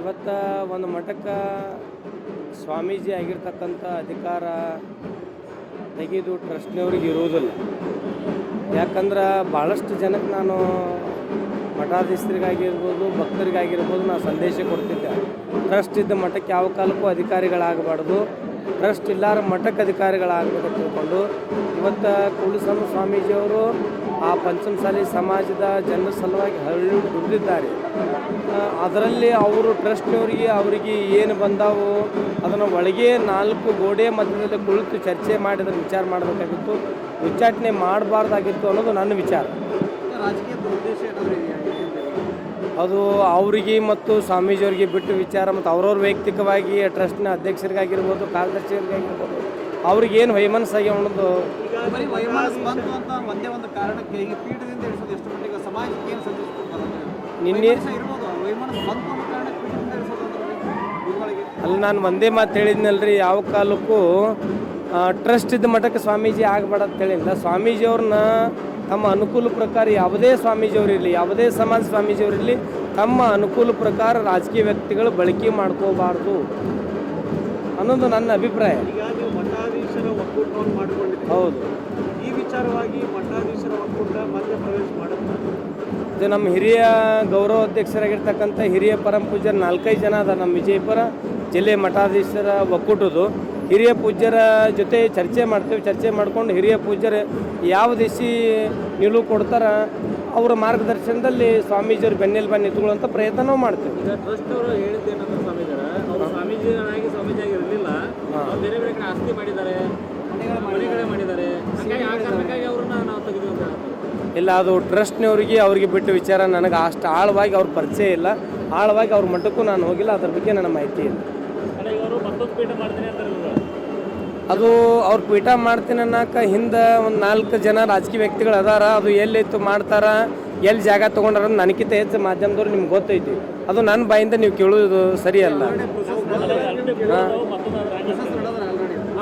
ಇವತ್ತು ಒಂದು ಮಠಕ್ಕೆ ಸ್ವಾಮೀಜಿ ಆಗಿರ್ತಕ್ಕಂಥ ಅಧಿಕಾರ ತೆಗೆದು ಟ್ರಸ್ಟ್ನವ್ರಿಗೆ ಇರುವುದಿಲ್ಲ ಯಾಕಂದ್ರೆ ಭಾಳಷ್ಟು ಜನಕ್ಕೆ ನಾನು ಮಠಾಧೀಶರಿಗಾಗಿರ್ಬೋದು, ಭಕ್ತರಿಗಾಗಿರ್ಬೋದು ನಾನು ಸಂದೇಶ ಕೊಡ್ತಿದ್ದೆ. ಟ್ರಸ್ಟ್ ಇದ್ದ ಮಠಕ್ಕೆ ಯಾವ ಕಾಲಕ್ಕೂ ಅಧಿಕಾರಿಗಳಾಗಬಾರ್ದು. ಟ್ರಸ್ಟ್ ಇಲ್ಲಾರ ಮಠಕ್ಕೆ ಅಧಿಕಾರಿಗಳಾಗಬೇಕು ತಿಳ್ಕೊಂಡು ಇವತ್ತು ಕುಲಸಮ ಸ್ವಾಮೀಜಿಯವರು ಆ ಪಂಚಮಸಾಲಿ ಸಮಾಜದ ಜನರ ಸಲುವಾಗಿ ಹಳ್ಳಿ ದುಡಿದಿದ್ದಾರೆ. ಅದರಲ್ಲಿ ಅವರು ಟ್ರಸ್ಟ್ನವರಿಗೆ ಅವರಿಗೆ ಏನು ಬಂದಾವು ಅದನ್ನು ಒಳಗೆ ನಾಲ್ಕು ಗೋಡೆ ಮಧ್ಯದಲ್ಲಿ ಕುಳಿತು ಚರ್ಚೆ ಮಾಡಿದ್ರೆ ವಿಚಾರ ಮಾಡಬೇಕಾಗಿತ್ತು. ಉಚ್ಚಾಟನೆ ಮಾಡಬಾರ್ದಾಗಿತ್ತು ಅನ್ನೋದು ನನ್ನ ವಿಚಾರ. ರಾಜಕೀಯ ಅದು ಅವರಿಗೆ ಮತ್ತು ಸ್ವಾಮೀಜಿಯವರಿಗೆ ಬಿಟ್ಟು ವಿಚಾರ ಮತ್ತು ಅವ್ರವ್ರ ವೈಯಕ್ತಿಕವಾಗಿ ಟ್ರಸ್ಟ್ನ ಅಧ್ಯಕ್ಷರಿಗಾಗಿರ್ಬೋದು ಕಾರ್ಯದರ್ಶಿಯರಿಗಾಗಿರ್ಬೋದು ಅವ್ರಿಗೆ ಏನು ವೈಮನಸ್ಸಾಗಿ ಅನ್ನೋದು ನಿನ್ನೆ ಅಲ್ಲಿ ನಾನು ಒಂದೇ ಮಾತು ಹೇಳಿದ್ನಲ್ರಿ ಯಾವ ಕಾಲಕ್ಕೂ ಟ್ರಸ್ಟ್ ಇದ್ದ ಮಠಕ್ಕೆ ಸ್ವಾಮೀಜಿ ಆಗಬೇಡ ಅಂತ ಹೇಳಿಲ್ಲ. ಸ್ವಾಮೀಜಿಯವ್ರನ್ನ ತಮ್ಮ ಅನುಕೂಲ ಪ್ರಕಾರ ಯಾವುದೇ ಸ್ವಾಮೀಜಿಯವರಿರಲಿ ಯಾವುದೇ ಸಮಾಜ ಸ್ವಾಮೀಜಿಯವರಿರಲಿ ತಮ್ಮ ಅನುಕೂಲ ಪ್ರಕಾರ ರಾಜಕೀಯ ವ್ಯಕ್ತಿಗಳು ಬಳಕೆ ಮಾಡ್ಕೋಬಾರ್ದು. ಅನ್ನೋದು ನನ್ನ ಅಭಿಪ್ರಾಯ. ಹೌದು. ಈ ವಿಚಾರವಾಗಿ ಮಠಾಧೀಶರ ಒಕ್ಕೂಟ ಮಾಡುತ್ತಾ? ಇದು ನಮ್ಮ ಹಿರಿಯ ಗೌರವ ಅಧ್ಯಕ್ಷರಾಗಿರ್ತಕ್ಕಂಥ ಹಿರಿಯ ಪರಮ ಪೂಜ್ಯರು ನಾಲ್ಕೈದು ಜನ ಅದ ನಮ್ಮ ವಿಜಯಪುರ ಜಿಲ್ಲೆ ಮಠಾಧೀಶರ ಒಕ್ಕೂಟದ್ದು. ಹಿರಿಯ ಪೂಜ್ಯರ ಜೊತೆ ಚರ್ಚೆ ಮಾಡ್ತೇವೆ ಚರ್ಚೆ ಮಾಡ್ಕೊಂಡು ಹಿರಿಯ ಪೂಜ್ಯರು ಯಾವ ದಿಸಿ ನಿಲುವು ಕೊಡ್ತಾರ ಅವರ ಮಾರ್ಗದರ್ಶನದಲ್ಲಿ ಸ್ವಾಮೀಜಿಯವರು ಬೆನ್ನೆಲ್ಲಿ ಬನ್ನಿ ನಿಂತ್ಕೊಳ್ಳುವಂಥ ಪ್ರಯತ್ನ ನಾವು ಮಾಡ್ತೇವೆ. ಈಗ ಟ್ರಸ್ಟ್ ಅವರು ಹೇಳಿದ್ದೇನಂದ್ರೆ ಸ್ವಾಮೀಜರ ಅವರು ಸ್ವಾಮೀಜಿಯಾಗಿ ಸ್ವಾಮೀಜಿಯಾಗಿ ಇರಲಿಲ್ಲ ಅವ್ರು ಬೇರೆ ಬೇರೆ ಕಡೆ ಆಸ್ತಿ ಮಾಡಿದ್ದಾರೆ. ಮನೆಗಳೇ ಮಾಡಿದ್ದಾರೆ. ಹಾಗಾಗಿ ಆ ಕಾರಣಕ್ಕಾಗಿ ಅವ್ರನ್ನ ನಾವು ತೆಗೆದು ಅಂತ ಹೇಳ್ತಾರೆ. ಇಲ್ಲ ಅದು ಟ್ರಸ್ಟ್ನವರಿಗೆ ಅವ್ರಿಗೆ ಬಿಟ್ಟು ವಿಚಾರ ನನಗೆ ಅಷ್ಟು ಆಳವಾಗಿ ಅವ್ರ ಪರಿಚಯ ಇಲ್ಲ. ಆಳವಾಗಿ ಅವ್ರ ಮಟ್ಟಕ್ಕೂ ನಾನು ಹೋಗಿಲ್ಲ. ಅದ್ರ ಬಗ್ಗೆ ನನ್ನ ಮಾಹಿತಿ ಇಲ್ಲ. ಮತ್ತೊಂದು ಪೀಠ ಮಾಡ್ತೀನಿ ಅಂತ. ಅದು ಅವ್ರು ಪೀಠ ಮಾಡ್ತೀನಿ ಅನ್ನಕ ಹಿಂದೆ ಒಂದು ನಾಲ್ಕು ಜನ ರಾಜಕೀಯ ವ್ಯಕ್ತಿಗಳು ಅದಾರ, ಅದು ಎಲ್ಲಿತ್ತು ಮಾಡ್ತಾರ, ಎಲ್ಲಿ ಜಾಗ ತೊಗೊಂಡಾರ ನನಗಿಂತ ಹೆಚ್ಚು ಮಾಧ್ಯಮದವ್ರು ನಿಮ್ಗೆ ಗೊತ್ತೈತಿ. ಅದು ನನ್ನ ಬಾಯಿಂದ ನೀವು ಕೇಳೋದು ಸರಿ ಅಲ್ಲ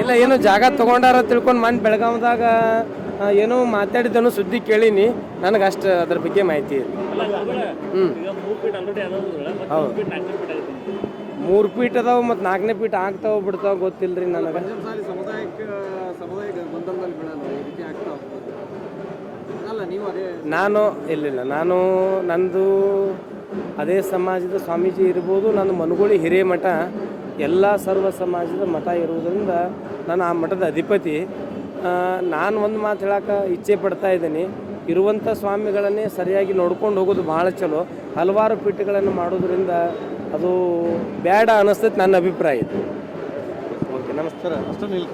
ಇಲ್ಲ, ಏನು ಜಾಗ ತೊಗೊಂಡಾರ ತಿಳ್ಕೊಂಡು ಮನ್ ಬೆಳಗಾವ್ದಾಗ ಏನೋ ಮಾತಾಡಿದ್ದನು ಸುದ್ದಿ ಕೇಳೀನಿ. ನನಗೆ ಅಷ್ಟು ಅದ್ರ ಬಗ್ಗೆ ಮಾಹಿತಿ ಇಲ್ಲ. ಹ್ಞೂ ಮೂರು ಪೀಠ ಆಲ್ರೆಡಿ ಅದಾವ ಗುರುಗಳೇ, ಮತ್ತೆ ಹೌದು. ಮೂರು ಪೀಠ ಅದಾವ ಮತ್ತು ನಾಲ್ಕನೇ ಪೀಠ ಆಗ್ತಾವ ಬಿಡ್ತಾವ ಗೊತ್ತಿಲ್ಲ ರೀ ನನಗೆ ಪಂಚಮಸಾಲಿ ಸಮುದಾಯದ ಗೊಂದಲದಲ್ಲಿ ಬೀಳಲ್ಲ ರೀತಿ ಆಗ್ತಾ ಹೋಗ್ತದೆ ಅಲ್ಲ ನೀವು ನಾನು ಇಲ್ಲಿಲ್ಲ ನಾನು ನಂದು ಅದೇ ಸಮಾಜದ ಸ್ವಾಮೀಜಿ ಇರ್ಬೋದು ನಾನು ಮನುಗೋಳಿ ಹಿರೇಮಠ ಎಲ್ಲ ಸರ್ವ ಸಮಾಜದ ಮಠ ಇರುವುದರಿಂದ ನಾನು ಆ ಮಠದ ಅಧಿಪತಿ. ನಾನು ಒಂದು ಮಾತು ಹೇಳಕ್ಕೆ ಇಚ್ಛೆ ಪಡ್ತಾ ಇದ್ದೀನಿ. ಇರುವಂಥ ಸ್ವಾಮಿಗಳನ್ನೇ ಸರಿಯಾಗಿ ನೋಡ್ಕೊಂಡು ಹೋಗೋದು ಭಾಳ ಚಲೋ. ಹಲವಾರು ಪೀಠಗಳನ್ನು ಮಾಡೋದ್ರಿಂದ ಅದು ಬೇಡ ಅನ್ನಿಸ್ತೈತೆ ನನ್ನ ಅಭಿಪ್ರಾಯ ಇದು. ಓಕೆ, ನಮಸ್ಕಾರ. ಅಷ್ಟೇ ನಿಲ್ಲ